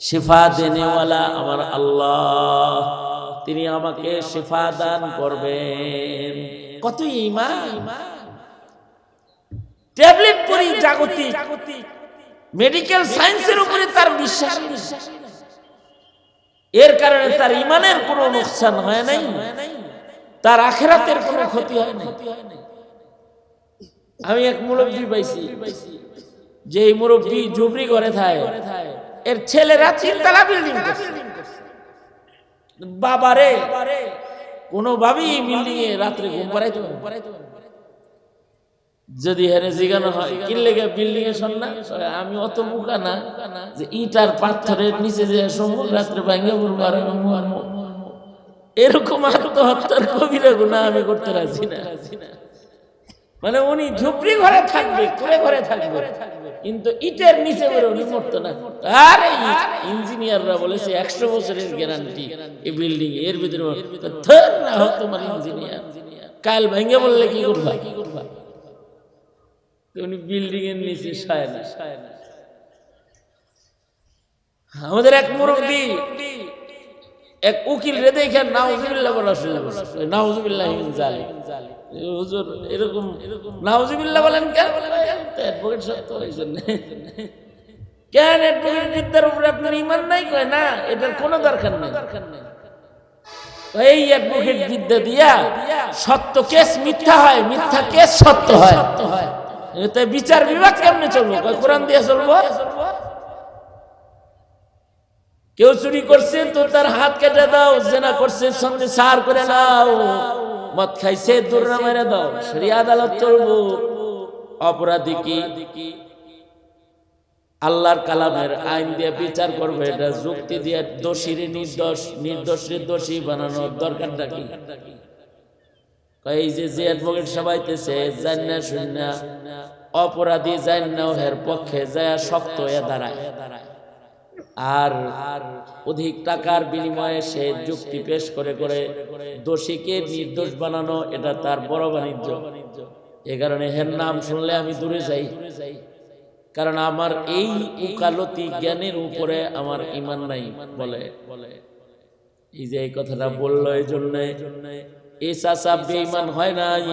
শিফা দেনেওয়ালা আমার আল্লাহ, তিনি আমাকে শিফা দান করবেন। কত ইমান? ট্যাবলেট পরি জাগতিক। মেডিকেল সায়েন্সের উপরে তার বিশ্বাস এর কারণে তার ইমানের কোনো নোকসান হয় নাই। তার আখেরাতের কোনো ক্ষতি হয় নাই। আমি এক মুরব্বী পাইছি, যে এই মুরব্বী ঝুপড়ি করে থাকে। এর ছেলেরা তিনতলা বিল্ডিং বাবারে কোনোভাবেই বিল্ডিং এ রাত্রে ঘুম পাড়াইতে পারে না। যদি হেরে জিগানো হয় কিনলে বিল্ডিং এ শোন না? আমি অত মুখা না যে ইট আর পাথরের নিচে যে সমুদ্র রাত্রে ভাঙ্গে পড়ব আর। এরকম আত্মহত্যার কবিরা গুণা আমি করতে রাজি না। মানে উনি ঝুপড়ি ঘরে থাকবে কুড়ে ঘরে থাকবে। কিন্তু ইটের নিচে বেরো উনি মরতো না। আরে ইঞ্জিনিয়াররা বলেছে একশো বছরের গ্যারান্টি এই বিল্ডিং এর ভিতরে না তোমার ইঞ্জিনিয়ার। কাল ভেঙে বললে কি করবা কি করবা? উনি বিল্ডিং এর নিচে সায় না। আমাদের এক মুরব্বী এক উকিল রে দেখেন, নাউজুবিল্লাহ বলা করছে নাউজুবিল্লাহ জালিক হুজুর, এরকম এরকম নাউজুবিল্লাহ বলেন কেন? অ্যাডভোকেট সাহেব তো এই কেন অ্যাডভোকেট বিদ্যার উপরে আপনার ইমান নাই? কয়, না, এটার কোনো দরকার নাই। দরকার নাই এই অ্যাডভোকেট বিদ্যা দিয়া সত্য কেস মিথ্যা হয়, মিথ্যা কেস সত্য হয়। সত্য হয় এতে বিচার বিভাগ কেমনে চলবো? কোরআন দিয়ে চলবো? কেউ চুরি করছে, তো তার হাত কেটে দাও, জেনা করছে, সঙ্গে সার করে নাও। মদ খাইছে, দুর্না মেরে দাও, সেরি আদালত চলবো। অপরাধী কি? আল্লাহর কালামের আইন দিয়ে বিচার করবে, এটা যুক্তি দিয়ে দোষীর নির্দোষ, নির্দোষের দোষী বানানোর দরকারটা কি? এই যে যে অ্যাডভোকেট সবাইতেছে জান না শুন না, অপরাধী জান না হের পক্ষে যায় শক্ত হয়ে দাঁড়ায়। আর আর অধিক টাকার বিনিময়ে সে যুক্তি পেশ করে করে দোষীকে নির্দোষ বানানো, এটা তার বড় বাণিজ্য। এ কারণে হের নাম শুনলে আমি দূরে যাই। কারণ আমার এই উকালতি জ্ঞানের উপরে আমার ইমান নাই বলে। এই যে এই কথাটা বলল, এই জন্য এই চাচা বেঈমান হয় নাই।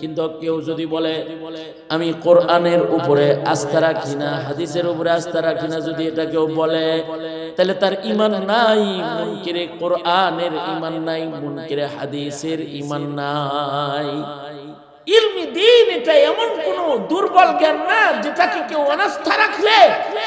কিন্তু কেউ যদি বলে, আমি কোরআনের উপরে আস্থা রাখি না, হাদিসের উপরে আস্থা রাখি না, যদি এটা কেউ বলে, তাহলে তার ইমান নাই, মুনকিরে কোরআনের ইমান নাই, মুনকিরে হাদিসের ইমান নাই। ইলমি দিন এটা এমন কোন দুর্বল জ্ঞান না যেটাকে কেউ অনাস্থা রাখলে